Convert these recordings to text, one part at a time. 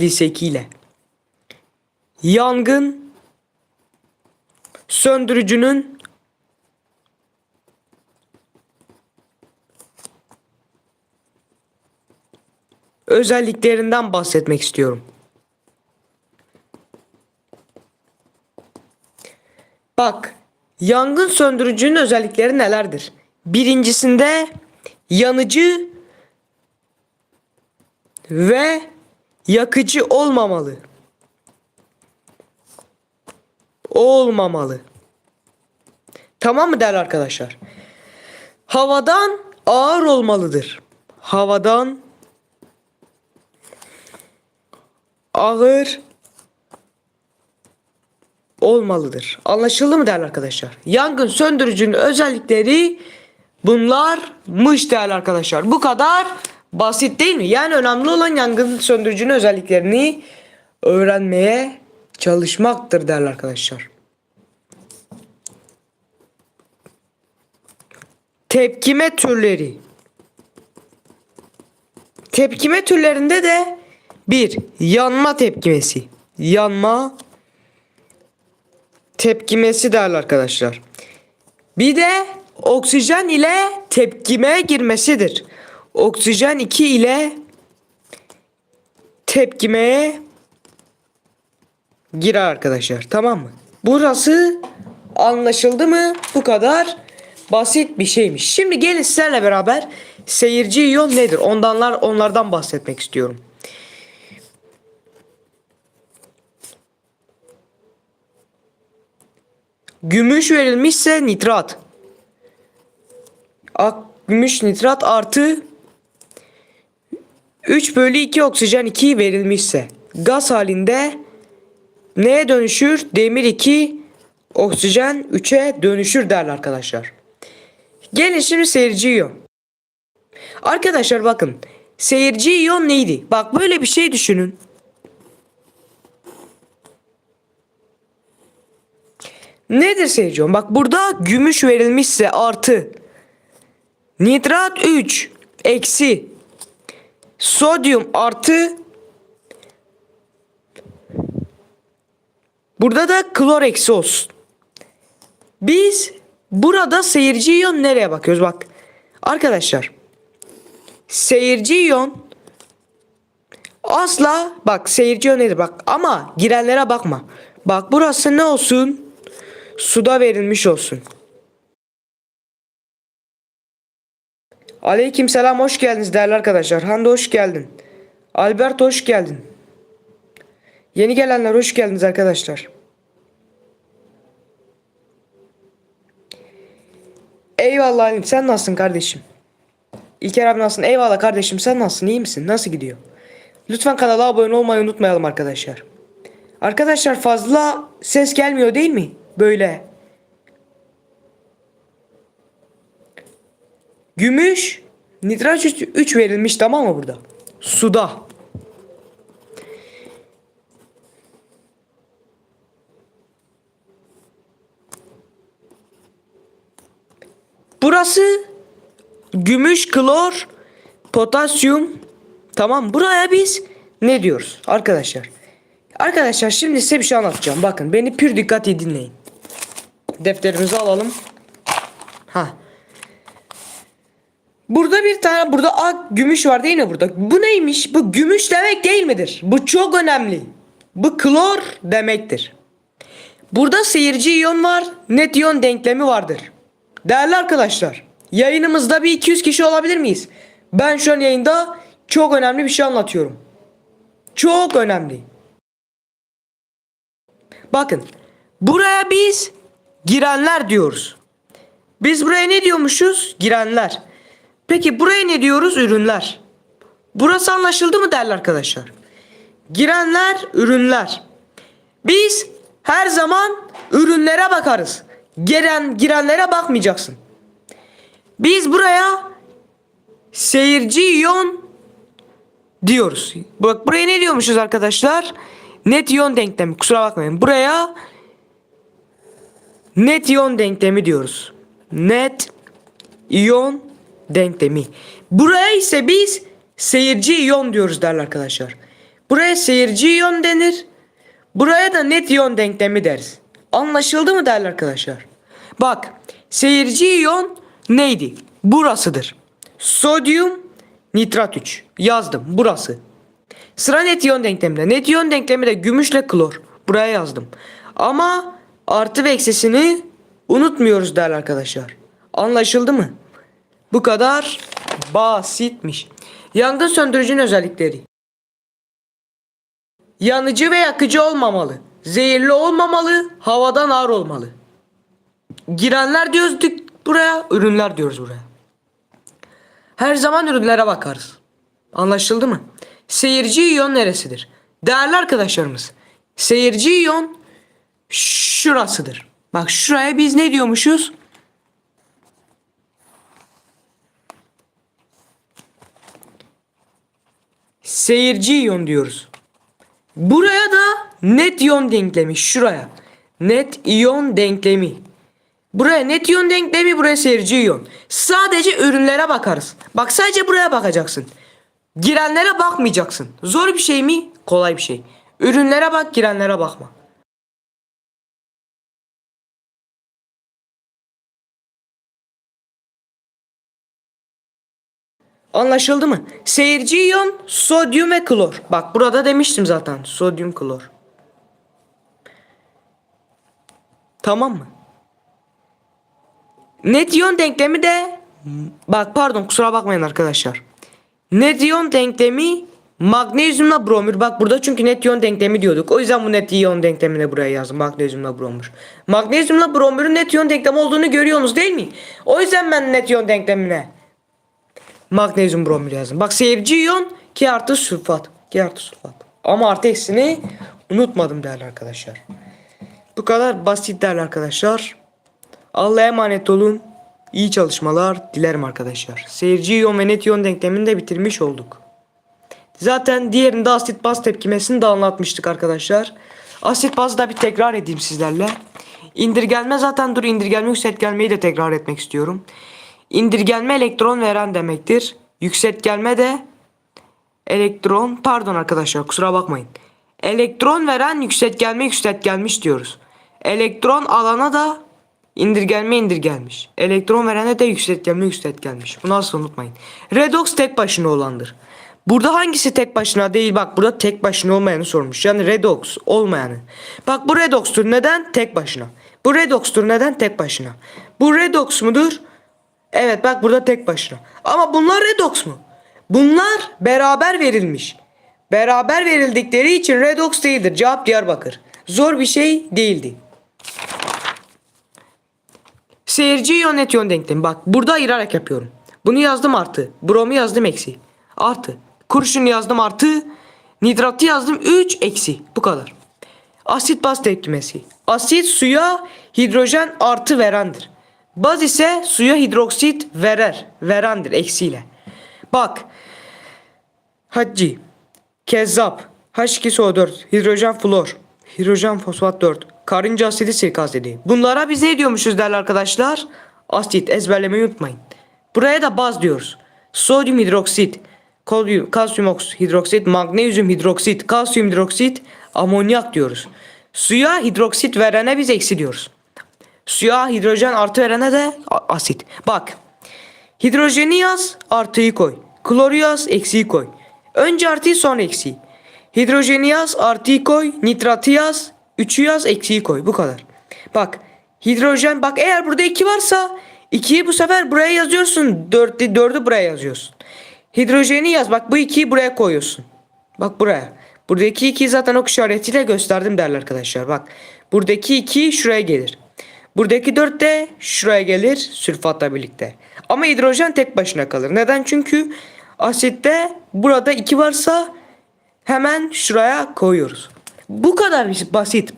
ile. Yangın söndürücünün özelliklerinden bahsetmek istiyorum. Bak, yangın söndürücünün özellikleri nelerdir? Birincisinde yanıcı ve yakıcı olmamalı. Olmamalı. Tamam mı değerli arkadaşlar? Havadan ağır olmalıdır. Havadan ağır olmalıdır. Anlaşıldı mı değerli arkadaşlar? Yangın söndürücünün özellikleri bunlarmış değerli arkadaşlar. Bu kadar basit değil mi? Yani önemli olan yangın söndürücünün özelliklerini öğrenmeye çalışmaktır değerli arkadaşlar. Tepkime türleri. Tepkime türlerinde de bir yanma tepkimesi. Yanma tepkimesi değerli arkadaşlar. Bir de oksijen ile tepkime girmesidir. Oksijen 2 ile tepkimeye girer arkadaşlar. Tamam mı? Burası anlaşıldı mı? Bu kadar basit bir şeymiş. Şimdi gelin sizlerle beraber seyirci iyon nedir? Ondanlar onlardan bahsetmek istiyorum. Gümüş verilmişse nitrat. Ak, gümüş nitrat artı 3 bölü 2 oksijen 2 verilmişse gaz halinde neye dönüşür? Demir 2 oksijen 3'e dönüşür derler arkadaşlar. Gelin şimdi seyirci iyon. Arkadaşlar bakın seyirci iyon neydi? Bak böyle bir şey düşünün. Nedir seyirci iyon? Bak burada gümüş verilmişse artı nitrat 3 eksi sodyum artı burada da klor eksi olsun. Biz burada seyirci iyon nereye bakıyoruz? Bak arkadaşlar seyirci iyon asla bak seyirci iyon nedir bak ama girenlere bakma. Bak burası ne olsun? Suda verilmiş olsun. Aleyküm selam hoş geldiniz değerli arkadaşlar. Hande hoş geldin. Albert hoş geldin. Yeni gelenler hoş geldiniz arkadaşlar. Eyvallah Halim sen nasılsın kardeşim? İlker abi nasılsın? Eyvallah kardeşim sen nasılsın? İyi misin? Nasıl gidiyor? Lütfen kanala abone olmayı unutmayalım arkadaşlar. Arkadaşlar fazla ses gelmiyor değil mi? Böyle. Gümüş nitrat 3 verilmiş tamam mı burada? Suda. Burası gümüş, klor, potasyum. Tamam buraya biz ne diyoruz arkadaşlar? Arkadaşlar şimdi size bir şey anlatacağım. Bakın beni pür dikkatli dinleyin. Defterimizi alalım. Ha. Burada bir tane burada ak gümüş var değil mi burada? Bu neymiş? Bu gümüş demek değil midir? Bu çok önemli. Bu klor demektir. Burada seyirci iyon var, net iyon denklemi vardır. Değerli arkadaşlar, yayınımızda bir 200 kişi olabilir miyiz? Ben şu an yayında çok önemli bir şey anlatıyorum. Çok önemli. Bakın, buraya biz girenler diyoruz. Biz buraya ne diyormuşuz? Girenler. Peki buraya ne diyoruz? Ürünler. Burası anlaşıldı mı değerli arkadaşlar? Girenler, ürünler. Biz her zaman ürünlere bakarız. Giren, girenlere bakmayacaksın. Biz buraya seyirci iyon diyoruz. Bak buraya ne diyormuşuz arkadaşlar? Net iyon denklemi. Kusura bakmayın. Buraya net iyon denklemi diyoruz. Net iyon denklemi. Buraya ise biz seyirci iyon diyoruz değerli arkadaşlar. Buraya seyirci iyon denir. Buraya da net iyon denklemi deriz. Anlaşıldı mı değerli arkadaşlar? Bak seyirci iyon neydi? Burasıdır. Sodyum nitrat 3. Yazdım burası. Sıra net iyon denkleminde. Net iyon denklemi de gümüşle klor. Buraya yazdım. Ama artı ve eksisini unutmuyoruz değerli arkadaşlar. Anlaşıldı mı? Bu kadar basitmiş. Yangın söndürücünün özellikleri. Yanıcı ve yakıcı olmamalı. Zehirli olmamalı. Havadan ağır olmalı. Girenler diyoruz buraya, ürünler diyoruz buraya. Her zaman ürünlere bakarız. Anlaşıldı mı? Seyirci iyon neresidir? Değerli arkadaşlarımız, seyirci iyon şurasıdır. Bak şuraya biz ne diyormuşuz? Seyirci iyon diyoruz. Buraya da net iyon denklemi şuraya. Net iyon denklemi. Buraya net iyon denklemi buraya seyirci iyon. Sadece ürünlere bakarız. Bak sadece buraya bakacaksın. Girenlere bakmayacaksın. Zor bir şey mi? Kolay bir şey. Ürünlere bak girenlere bakma. Anlaşıldı mı? Seyirci iyon sodyum ve klor. Bak burada demiştim zaten. Sodyum klor. Tamam mı? Net iyon denklemi de bak pardon kusura bakmayın arkadaşlar. Net iyon denklemi magnezyumla bromür. Bak burada çünkü net iyon denklemi diyorduk. O yüzden bu net iyon denklemini buraya yazdım. Magnezyumla bromür. Magnezyumla bromürün net iyon denklemi olduğunu görüyorsunuz değil mi? O yüzden ben net iyon denklemine magnezyum bromür yazdım. Bak seyirci iyon ki artı sülfat. Ki artı sülfat. Ama artı eksini unutmadım değerli arkadaşlar. Bu kadar basit değerli arkadaşlar. Allah'a emanet olun. İyi çalışmalar dilerim arkadaşlar. Seyirci iyon ve net iyon denklemini de bitirmiş olduk. Zaten diğerinde asit baz tepkimesini de anlatmıştık arkadaşlar. Asit bazı da bir tekrar edeyim sizlerle. İndirgelme zaten dur indirgelme yükseltgelmeyi de tekrar etmek istiyorum. İndirgelme elektron veren demektir. Yükseltgelme de elektron pardon arkadaşlar kusura bakmayın. Elektron veren yükseltgelme yükseltgelmiş diyoruz. Elektron alana da indirgelme indirgelmiş. Elektron verene de yükseltgelme yükseltgelmiş. Bunu asla unutmayın. Redox tek başına olandır. Burada hangisi tek başına değil bak burada tek başına olmayanı sormuş. Yani redox olmayanı. Bak bu redoxtur neden? Tek başına. Bu redoxtur neden? Tek başına. Bu redox mudur? Evet bak burada tek başına. Ama bunlar redox mu? Bunlar beraber verilmiş. Beraber verildikleri için redox değildir. Cevap Diyarbakır. Zor bir şey değildi. Seyirci iyon net iyon denklemi. Bak burada ayırarak yapıyorum. Bunu yazdım artı. Bromu yazdım eksi. Artı. Kurşun yazdım artı. Nitratı yazdım 3 eksi. Bu kadar. Asit baz tepkimesi. Asit suya hidrojen artı verendir. Baz ise suya hidroksit verer. Verendir eksiyle. Bak. Hacı. Kezzap. H2SO4. Hidrojen flor. Hidrojen fosfat 4. Karınca asidi sirk asidi. Bunlara biz ne diyormuşuz değerli arkadaşlar? Asit ezberlemeyi unutmayın. Buraya da baz diyoruz. Sodyum hidroksit. Kalsiyum, kalsiyum oks- hidroksit, magnezyum hidroksit, kalsiyum hidroksit, amonyak diyoruz. Suya hidroksit verene biz eksi diyoruz. Suya hidrojen artı verene de asit. Bak. Hidrojeni yaz, artıyı koy. Kloru yaz, eksiyi koy. Önce artıyı sonra eksiyi. Hidrojeni yaz, artıyı koy. Nitratı yaz, üçü yaz, eksiyi koy. Bu kadar. Bak. Hidrojen bak eğer burada 2 varsa 2'yi bu sefer buraya yazıyorsun. 4'ü 4'ü buraya yazıyorsun. Hidrojeni yaz. Bak bu 2'yi buraya koyuyorsun. Bak buraya. Buradaki 2'yi zaten ok işaretiyle gösterdim değerli arkadaşlar. Bak. Buradaki 2 şuraya gelir. Buradaki 4 de şuraya gelir sülfatla birlikte. Ama hidrojen tek başına kalır. Neden? Çünkü asitte burada 2 varsa hemen şuraya koyuyoruz. Bu kadar basit.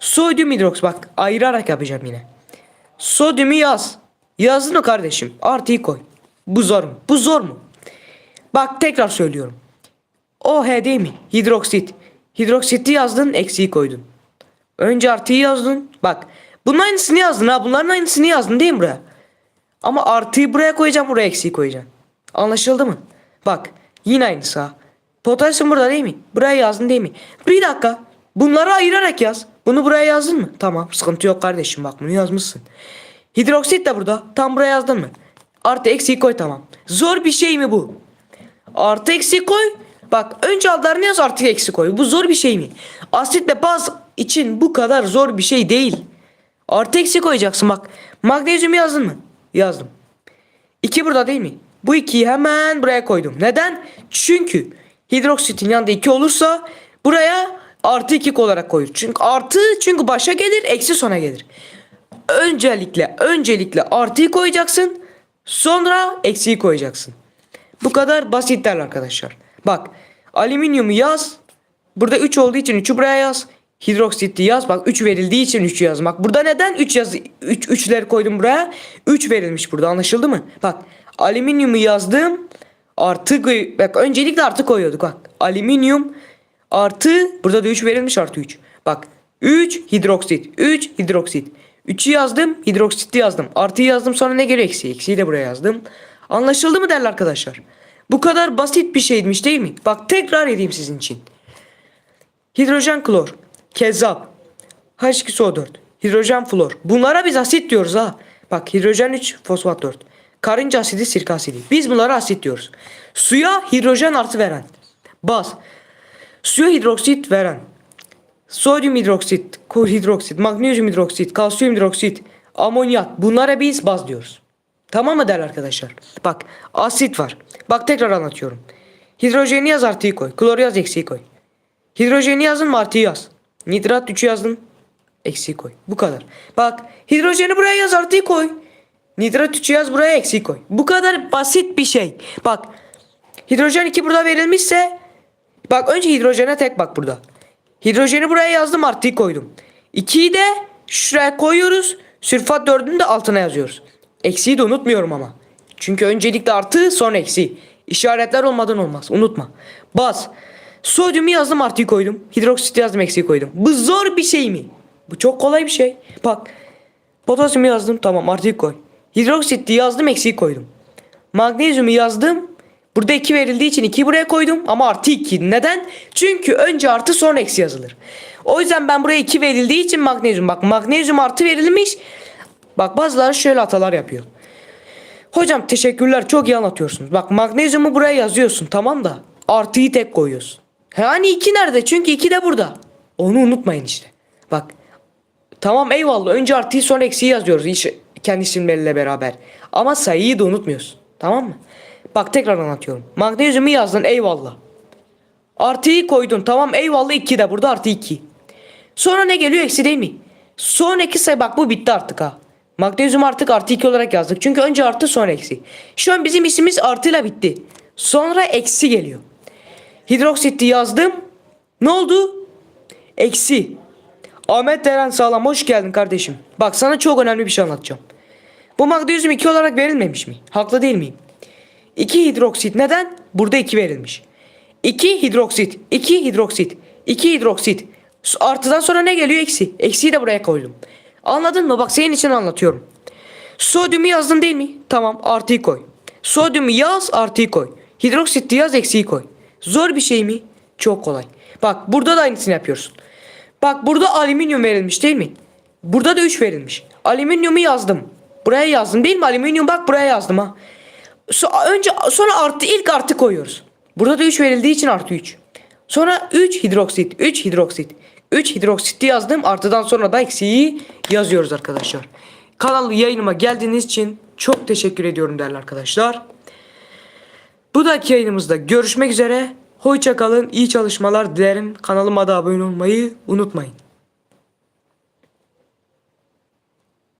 Sodyum hidroks bak ayırarak yapacağım yine. Sodyumu yaz. Yazdın mı kardeşim? Artıyı koy. Bu zor mu? Bu zor mu? Bak tekrar söylüyorum. OH değil mi? Hidroksit. Hidroksiti yazdın eksiği koydun. Önce artıyı yazdın. Bak bunun aynısını yazdın ha. Bunların aynısını yazdın değil mi buraya? Ama artıyı buraya koyacağım buraya eksiği koyacağım. Anlaşıldı mı? Bak yine aynısı ha. Potasyum burada değil mi? Buraya yazdın değil mi? Bir dakika. Bunları ayırarak yaz. Bunu buraya yazdın mı? Tamam sıkıntı yok kardeşim bak bunu yazmışsın. Hidroksit de burada. Tam buraya yazdın mı? Artı eksi koy tamam. Zor bir şey mi bu? Artı eksi koy. Bak önce adlarını yaz artı eksi koy. Bu zor bir şey mi? Asitle baz için bu kadar zor bir şey değil. Artı eksi koyacaksın bak. Magnezyum yazdın mı? Yazdım. 2 burada değil mi? Bu 2'yi hemen buraya koydum. Neden? Çünkü hidroksitin yanında 2 olursa buraya artı 2 olarak koyur. Çünkü artı çünkü başa gelir eksi sona gelir. Öncelikle öncelikle artıyı koyacaksın. Sonra eksiyi koyacaksın. Bu kadar basitler arkadaşlar. Bak alüminyumu yaz. Burada 3 olduğu için 3'ü buraya yaz. Hidroksiti yaz. Bak 3 verildiği için 3'ü yaz. Bak burada neden 3 yaz 3 3'leri koydum buraya? 3 verilmiş burada anlaşıldı mı? Bak alüminyumu yazdım. Artı bak öncelikle artı koyuyorduk bak. Alüminyum artı burada da 3 verilmiş artı 3. Bak 3 hidroksit 3 hidroksit. 3'ü yazdım hidroksiti yazdım. Artıyı yazdım sonra ne geliyor eksi? Eksiyi de buraya yazdım. Anlaşıldı mı değerli arkadaşlar? Bu kadar basit bir şeymiş değil mi? Bak tekrar edeyim sizin için. Hidrojen klor, kezzap, H2SO4, hidrojen flor. Bunlara biz asit diyoruz ha. Bak hidrojen 3, fosfat 4. Karınca asidi, sirke asidi. Biz bunlara asit diyoruz. Suya hidrojen artı veren. Baz. Suya hidroksit veren. Sodyum hidroksit, hidroksit, magnezyum hidroksit, kalsiyum hidroksit, amonyak. Bunlara biz baz diyoruz. Tamam mı değerli arkadaşlar? Bak asit var. Bak tekrar anlatıyorum. Hidrojeni yaz artıyı koy. Kloru yaz eksiği koy. Hidrojeni yazın mı artıyı yaz. Nitrat 3'ü yazdın. Eksiği koy. Bu kadar. Bak hidrojeni buraya yaz artıyı koy. Nitrat 3'ü yaz buraya eksiği koy. Bu kadar basit bir şey. Bak hidrojen 2 burada verilmişse bak önce hidrojene tek bak burada. Hidrojeni buraya yazdım artıyı koydum. 2'yi de şuraya koyuyoruz. Sülfat 4'ünü de altına yazıyoruz. Eksiği de unutmuyorum ama. Çünkü öncelikle artı sonra eksi. İşaretler olmadan olmaz. Unutma. Baz. Sodyumu yazdım artıyı koydum. Hidroksit yazdım eksiği koydum. Bu zor bir şey mi? Bu çok kolay bir şey. Bak. Potasyumu yazdım tamam artıyı koy. Hidroksiti yazdım eksiği koydum. Magnezyumu yazdım. Burada 2 verildiği için 2'yi buraya koydum ama artı 2. Neden? Çünkü önce artı sonra eksi yazılır. O yüzden ben buraya 2 verildiği için magnezyum. Bak magnezyum artı verilmiş. Bak bazıları şöyle hatalar yapıyor. Hocam teşekkürler çok iyi anlatıyorsunuz. Bak magnezyumu buraya yazıyorsun tamam da artıyı tek koyuyorsun. Hani 2 nerede? Çünkü 2 de burada. Onu unutmayın işte. Bak tamam eyvallah önce artıyı sonra eksiği yazıyoruz iş, kendi isimleriyle beraber. Ama sayıyı da unutmuyorsun. Tamam mı? Bak tekrar anlatıyorum. Magnezyumu yazdın eyvallah. Artıyı koydun tamam eyvallah 2 de burada artı 2. Sonra ne geliyor eksi değil mi? Sonraki sayı bak bu bitti artık ha. Magnezyum artık artı 2 olarak yazdık. Çünkü önce artı sonra eksi. Şu an bizim ismimiz artıyla bitti. Sonra eksi geliyor. Hidroksiti yazdım. Ne oldu? Eksi. Ahmet Eren Sağlam hoş geldin kardeşim. Bak sana çok önemli bir şey anlatacağım. Bu magnezyum 2 olarak verilmemiş mi? Haklı değil miyim? 2 hidroksit neden? Burada 2 verilmiş. 2 hidroksit, 2 hidroksit, 2 hidroksit. Artıdan sonra ne geliyor? Eksi. Eksiyi de buraya koydum. Anladın mı? Bak senin için anlatıyorum. Sodyumu yazdın değil mi? Tamam artıyı koy. Sodyumu yaz artıyı koy. Hidroksiti yaz eksiği koy. Zor bir şey mi? Çok kolay. Bak burada da aynısını yapıyorsun. Bak burada alüminyum verilmiş değil mi? Burada da 3 verilmiş. Alüminyumu yazdım. Buraya yazdım değil mi? Alüminyum bak buraya yazdım ha. So- önce sonra artı ilk artı koyuyoruz. Burada da 3 verildiği için artı 3. Sonra 3 hidroksit, 3 hidroksit. 3 hidroksiti yazdım. Artıdan sonra da eksiği yazıyoruz arkadaşlar. Kanal yayınıma geldiğiniz için çok teşekkür ediyorum değerli arkadaşlar. Bu dahaki yayınımızda görüşmek üzere. Hoşça kalın. iyi çalışmalar dilerim. Kanalıma da abone olmayı unutmayın.